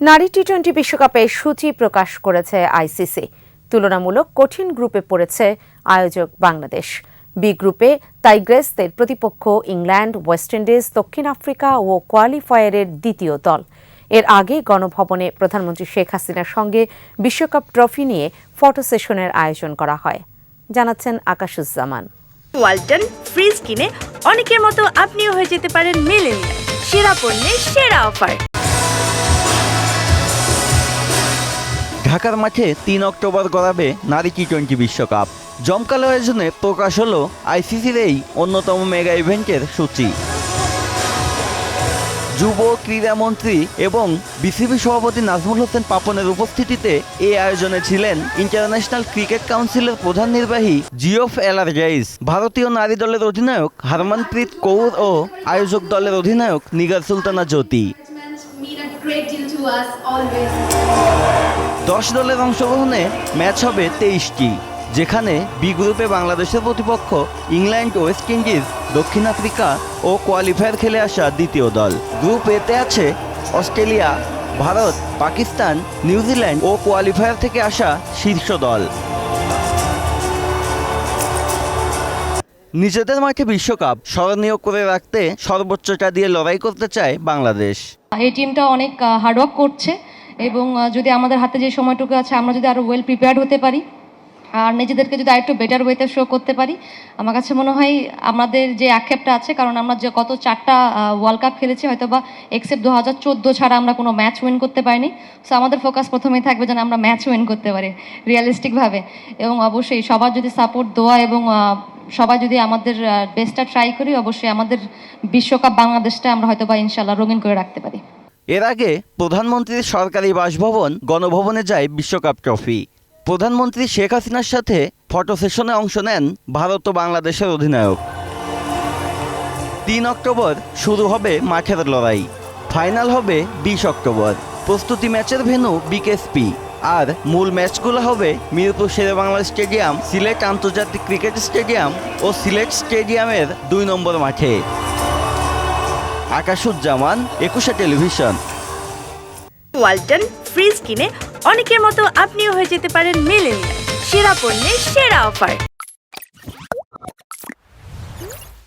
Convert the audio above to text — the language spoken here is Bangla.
নারী টি টোয়েন্টি বিশ্বকাপের সূচি প্রকাশ করেছে আইসিসি তুলনামূলক কঠিন গ্রুপে পড়েছে আয়োজক বাংলাদেশ। বি গ্রুপে টাইগ্রেসদের প্রতিপক্ষ ইংল্যান্ড, ওয়েস্ট ইন্ডিজ, দক্ষিণ আফ্রিকা ও কোয়ালিফায়ারের দ্বিতীয় দল। এর আগে গণভবনে প্রধানমন্ত্রী শেখ হাসিনার সঙ্গে বিশ্বকাপ ট্রফি নিয়ে ফটো সেশনের আয়োজন করা হয়। জানাচ্ছেন আকাশুজ্জামান। ওয়ালটন ফ্রিজ কিনে অনেকের মতো আপনিও হয়ে যেতে পারেন মেলেনিয়া সেরা পণ্যের সেরা অফার। ঢাকার মাঠে তিন অক্টোবর গড়াবে নারী টি টোয়েন্টি বিশ্বকাপ। জমকালো আয়োজনে প্রকাশ হলো আইসিসির এই অন্যতম মেগা ইভেন্টের সূচি। যুব ক্রীড়ামন্ত্রী এবং বিসিবি সভাপতি নাজমুল হোসেন পাপনের উপস্থিতিতে এই আয়োজনে ছিলেন ইন্টারন্যাশনাল ক্রিকেট কাউন্সিলের প্রধান নির্বাহী জিওফ এলার এলারজাইজ ভারতীয় নারী দলের অধিনায়ক হারমানপ্রীত কৌর ও আয়োজক দলের অধিনায়ক নিগার সুলতানা জ্যোতি। দশ দলের অংশগ্রহণে ম্যাচ হবে তেইশটি, যেখানে বি গ্রুপে বাংলাদেশের প্রতিপক্ষ ইংল্যান্ড, ওয়েস্ট ইন্ডিজ, দক্ষিণ আফ্রিকা ও কোয়ালিফায়ার খেলে আসা দ্বিতীয় দল। গ্রুপ এতে আছে Australia, Bharat, Pakistan, New Zealand ও কোয়ালিফায়ার থেকে আসা শীর্ষ দল। নিজেদের মাঠে বিশ্বকাপ স্মরণীয় করে রাখতে সর্বোচ্চটা দিয়ে লড়াই করতে চায় বাংলাদেশ। এই টিমটা অনেক হার্ডওয়ার্ক করছে এবং যদি আমাদের হাতে যে সময়টুকু আছে, আমরা যদি আরও ওয়েল প্রিপেয়ার্ড হতে পারি, আর নিজেদেরকে যদি আরেকটু বেটার ওয়েতে শো করতে পারি, আমার কাছে মনে হয় আমাদের যে আক্ষেপটা আছে, কারণ আমরা যে কত চারটা ওয়ার্ল্ড কাপ খেলেছি হয়তো বা এক্সেপ্ট দু হাজার চোদ্দ ছাড়া আমরা কোনো ম্যাচ উইন করতে পারিনি। সো আমাদের ফোকাস প্রথমেই থাকবে যেন আমরা ম্যাচ উইন করতে পারি রিয়ালিস্টিকভাবে এবং অবশ্যই সবার যদি সাপোর্ট দেওয়া এবং সবাই যদি আমাদের বেস্টটা ট্রাই করি, অবশ্যই আমাদের বিশ্বকাপ বাংলাদেশটা আমরা হয়তো বা ইনশাল্লাহ রঙিন করে রাখতে পারি। এর আগে প্রধানমন্ত্রীর সরকারি বাসভবন, গণভবনে যায় বিশ্বকাপ ট্রফি প্রধানমন্ত্রী শেখ হাসিনার সাথে ফটো সেশনে অংশ নেন ভারত ও বাংলাদেশের অধিনায়ক। তিন অক্টোবর শুরু হবে মাঠের লড়াই। ফাইনাল হবে বিশ অক্টোবর। প্রস্তুতি ম্যাচের ভেন্যু বিকেএসপি। আর মূল ম্যাচগুলো হবে মিরপুর শেরেবাংলা স্টেডিয়াম, সিলেট আন্তর্জাতিক ক্রিকেট স্টেডিয়াম ও সিলেট স্টেডিয়ামের দুই নম্বর মাঠে। আকাশুজ্জামান, একুশে টেলিভিশন। ওয়ালটন, ফ্রিজ কিনে অনেকের মতো আপনিও হয়ে যেতে পারেন মেলেনিয়া সেরা পণ্যের সেরা অফার।